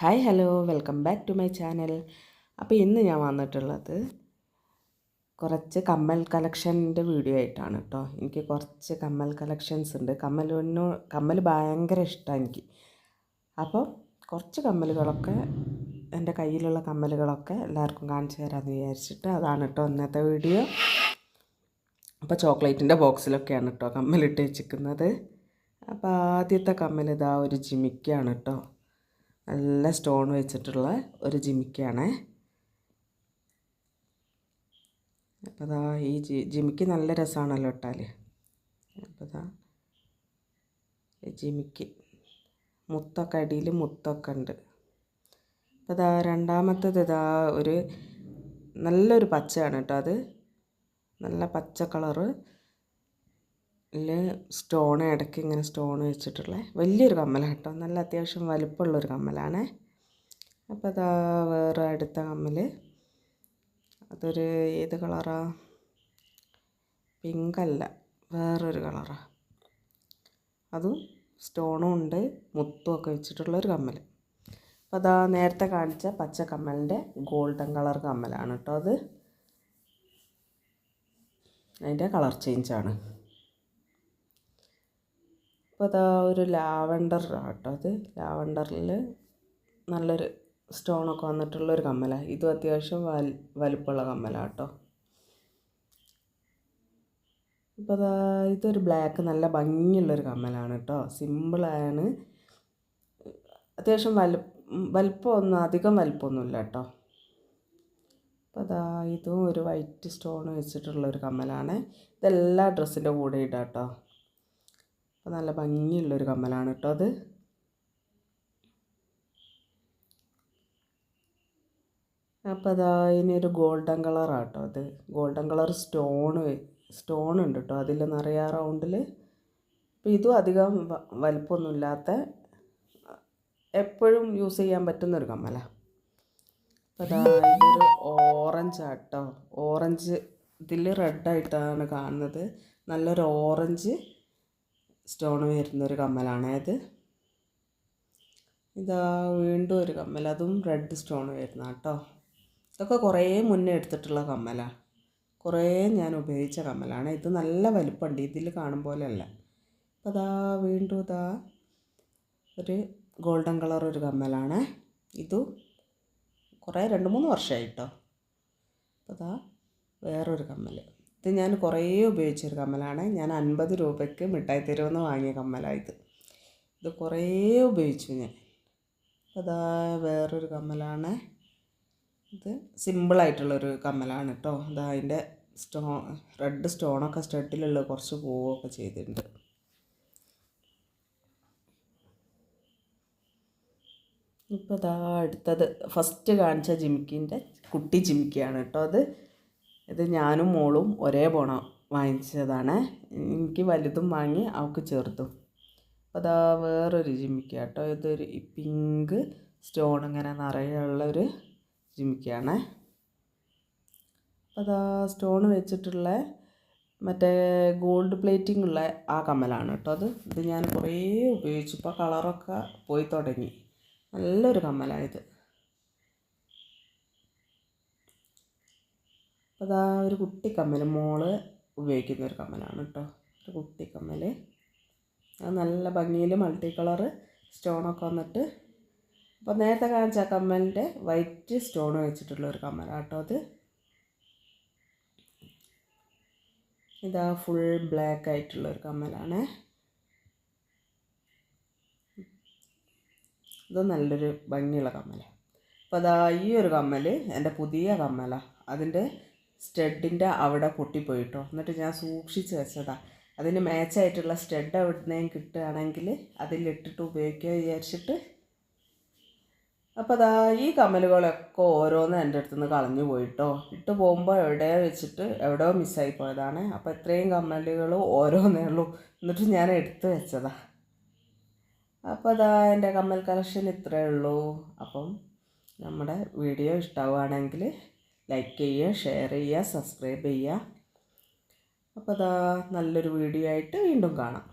Hi hello welcome back to my channel അപ്പോൾ ഇന്ന് ഞാൻ വന്നിട്ടുള്ളത് കുറച്ച് കമ്മൽ കളക്ഷന്റെ വീഡിയോ ആയിട്ടാണ് കേട്ടോ എനിക്ക് കുറച്ച് കമ്മൽ കളക്ഷൻസ് ഉണ്ട്. കമ്മലിനോ കമ്മൽ ഭയങ്കര ഇഷ്ടമാണ് എനിക്ക്. അപ്പോൾ കുറച്ച് കമ്മലുകളൊക്കെ എന്റെ കയ്യിലുള്ള കമ്മലുകളൊക്കെ എല്ലാവർക്കും കാണിച്ചു തരാമെന്ന് വിചാരിച്ചിട്ട് അതാണ് കേട്ടോ ഇന്നത്തെ വീഡിയോ അപ്പോൾ ചോക്ലേറ്റിന്റെ ബോക്സിലൊക്കെയാണ് കേട്ടോ കമ്മലിട്ട് വെച്ചിരിക്കുന്നത്. അപ്പോൾ ആദ്യത്തെ കമ്മൽ ഇതാ ഒരു ജിമിക്കാണ് കേട്ടോ നല്ല സ്റ്റോൺ വെച്ചിട്ടുള്ള ഒരു ജിമിക്കാണ്. അപ്പോൾ അതാ ഈ ജി ജിമിക്ക് നല്ല രസമാണല്ലോ ഇട്ടാൽ അപ്പോൾ അതാ ജിമിക്ക് മുത്തൊക്കെ അടിയിൽ മുത്തൊക്കെ ഉണ്ട്. അപ്പോൾ അതാ രണ്ടാമത്തേത് ഇതാ ഒരു നല്ലൊരു പച്ചയാണ് കേട്ടോ അത്. നല്ല പച്ച കളറ്. സ്റ്റോൺ ഇടയ്ക്ക് ഇങ്ങനെ സ്റ്റോൺ വെച്ചിട്ടുള്ള. വലിയൊരു കമ്മലാണ് കേട്ടോ നല്ല അത്യാവശ്യം വലുപ്പമുള്ളൊരു കമ്മലാണ്. അപ്പോൾ അതാ വേറെ അടുത്ത കമ്മൽ അതൊരു ഏത് കളറാ? പിങ്കല്ല. വേറൊരു കളറാ. അതും സ്റ്റോണും ഉണ്ട്. മുത്തും ഒക്കെ വെച്ചിട്ടുള്ളൊരു കമ്മൽ അപ്പോൾ അതാ നേരത്തെ കാണിച്ച പച്ച കമ്മലിന്റെ ഗോൾഡൻ കളർ കമ്മലാണ് കേട്ടോ അത്. അതിന്റെ കളർ ചേഞ്ചാണ്. അപ്പോൾ അതാ ഒരു ലാവണ്ടർ കേട്ടോ അത്. ലാവണ്ടറിൽ നല്ലൊരു സ്റ്റോണൊക്കെ വന്നിട്ടുള്ളൊരു കമ്മലാണ് ഇതും അത്യാവശ്യം വൽ വലുപ്പമുള്ള കമ്മലാണ് കേട്ടോ ഇപ്പോൾ അതാ ഇതൊരു ബ്ലാക്ക് നല്ല ഭംഗിയുള്ളൊരു കമ്മലാണ് കേട്ടോ സിമ്പിളാണ് അത്യാവശ്യം വലു വലുപ്പമൊന്നും അധികം വലുപ്പമൊന്നുമില്ല കേട്ടോ അപ്പോൾ അതാ ഇതും ഒരു വൈറ്റ് സ്റ്റോൺ വെച്ചിട്ടുള്ളൊരു കമ്മലാണ്. ഇതെല്ലാ ഡ്രസ്സിന്റെ കൂടെ ഇടാം കേട്ടോ അപ്പോൾ നല്ല ഭംഗിയുള്ളൊരു കമ്മലാണ് കേട്ടോ അത്. അപ്പോൾ അതാ ഇനിയൊരു ഗോൾഡൻ കളറാണ് കേട്ടോ അത്. ഗോൾഡൻ കളർ സ്റ്റോണ് സ്റ്റോൺ ഉണ്ട് കേട്ടോ അതിൽ നിറയെ റൗണ്ടിൽ അപ്പോൾ ഇതും അധികം വലിപ്പമൊന്നുമില്ലാത്ത എപ്പോഴും യൂസ് ചെയ്യാൻ പറ്റുന്നൊരു കമ്മല. അപ്പോൾ അതാ ഇതൊരു ഓറഞ്ച് ആട്ടോ ഓറഞ്ച് ഇതിൽ റെഡായിട്ടാണ് കാണുന്നത്. നല്ലൊരു ഓറഞ്ച് സ്റ്റോൺ വരുന്നൊരു കമ്മലാണ്. അത് ഇതാ വീണ്ടും ഒരു കമ്മൽ. അതും റെഡ് സ്റ്റോൺ വരുന്ന കേട്ടോ. ഇതൊക്കെ കുറേ മുന്നേ എടുത്തിട്ടുള്ള കമ്മലാണ് കുറേ ഞാൻ ഉപയോഗിച്ച കമ്മലാണ്. ഇത് നല്ല വലുപ്പമുണ്ട്. ഇതിൽ കാണും പോലെയല്ല. അപ്പോൾ അതാ വീണ്ടും ഇതാ ഒരു ഗോൾഡൻ കളർ ഒരു കമ്മലാണ്. ഇതും കുറേ രണ്ട് മൂന്ന് വർഷമായി കേട്ടോ. അപ്പോൾ അതാ വേറൊരു കമ്മൽ. ഇത് ഞാൻ കുറേ ഉപയോഗിച്ചൊരു കമ്മലാണ്. ഞാൻ അൻപത് രൂപയ്ക്ക് മിഠായി തരുമെന്ന് വാങ്ങിയ കമ്മലാണ് ഇത്. കുറേ ഉപയോഗിച്ചു ഞാൻ. അതാ വേറൊരു കമ്മലാണ്. ഇത് സിമ്പിളായിട്ടുള്ളൊരു കമ്മലാണ് കേട്ടോ അതാ അതിന്റെ സ്റ്റോ റെഡ് സ്റ്റോണൊക്കെ സ്റ്റഡിലുള്ള കുറച്ച് പോവുകയൊക്കെ ചെയ്തിട്ടുണ്ട്. ഇപ്പോൾ ഇതാ അടുത്തത് ഫസ്റ്റ് കാണിച്ച ജിമിക്കിന്റെ കുട്ടി ജിമിക്കിയാണ് കേട്ടോ അത്. ഇത് ഞാനും മോളും ഒരേ പോണം വാങ്ങിച്ചതാണ്. എനിക്ക് വലുതും വാങ്ങി അവൾക്ക് ചേർത്തു അപ്പോൾ അതാ വേറൊരു ജിമിക്ക കേട്ടോ. ഇതൊരു പിങ്ക് സ്റ്റോൺ ഇങ്ങനെ നിറയുള്ള ഒരു ജിമിക്കയാണ് അപ്പോൾ അതാ സ്റ്റോൺ വെച്ചിട്ടുള്ള മറ്റേ ഗോൾഡ് പ്ലേറ്റിംഗ് ഉള്ള ആ കമ്മലാണ് കേട്ടോ അത്. ഇത് ഞാൻ കുറേ ഉപയോഗിച്ചു. ഇപ്പോൾ കളറൊക്കെ പോയി തുടങ്ങി. നല്ലൊരു കമ്മലാണ് ഇത്. അതാ ഒരു കുട്ടി കമ്മൽ മോൾ ഉപയോഗിക്കുന്ന ഒരു കമ്മലാണ് കേട്ടോ ഒരു കുട്ടി കമ്മൽ അത് നല്ല ഭംഗിയിൽ മൾട്ടി കളറ് സ്റ്റോണൊക്കെ വന്നിട്ട്. അപ്പോൾ നേരത്തെ കാണിച്ച കമ്മലിന്റെ വൈറ്റ് സ്റ്റോൺ വെച്ചിട്ടുള്ള ഒരു കമ്മലാണ് കേട്ടോ അത്. ഇതാ ഫുൾ ബ്ലാക്ക് ആയിട്ടുള്ള ഒരു കമ്മലാണ്. ഇത് നല്ലൊരു ഭംഗിയുള്ള കമ്മലാണ് അപ്പോൾ അതാ ഈ ഒരു കമ്മൽ എന്റെ പുതിയ കമ്മലാണ് അതിന്റെ സ്റ്റഡിന്റെ അവിടെ പൊട്ടിപ്പോയിട്ടോ. എന്നിട്ട് ഞാൻ സൂക്ഷിച്ച് വെച്ചതാണ് അതിന് മാച്ചായിട്ടുള്ള സ്റ്റഡ് എവിടുന്നേയും കിട്ടുകയാണെങ്കിൽ അതിലിട്ടിട്ട് ഉപയോഗിക്കുക വിചാരിച്ചിട്ട്. അപ്പോൾ അതാ ഈ കമ്മലുകളൊക്കെ ഓരോന്ന് എന്റെ അടുത്ത് നിന്ന് കളഞ്ഞു പോയിട്ടോ. ഇട്ട് പോകുമ്പോൾ എവിടെയോ വെച്ചിട്ട് എവിടെയോ മിസ്സായി പോയതാണ്. അപ്പോൾ ഇത്രയും കമ്മലുകൾ ഓരോന്നേ ഉള്ളൂ. എന്നിട്ട് ഞാൻ എടുത്ത് വെച്ചതാ. അപ്പോൾ അതാ എന്റെ കമ്മൽ കളക്ഷൻ ഇത്രയേ ഉള്ളൂ. അപ്പം നമ്മുടെ വീഡിയോ ഇഷ്ടമാവുകയാണെങ്കിൽ ലൈക്ക് ചെയ്യുക ഷെയർ ചെയ്യുക സബ്സ്ക്രൈബ് ചെയ്യുക. അപ്പോൾ അതാ നല്ലൊരു വീഡിയോ ആയിട്ട് വീണ്ടും കാണാം.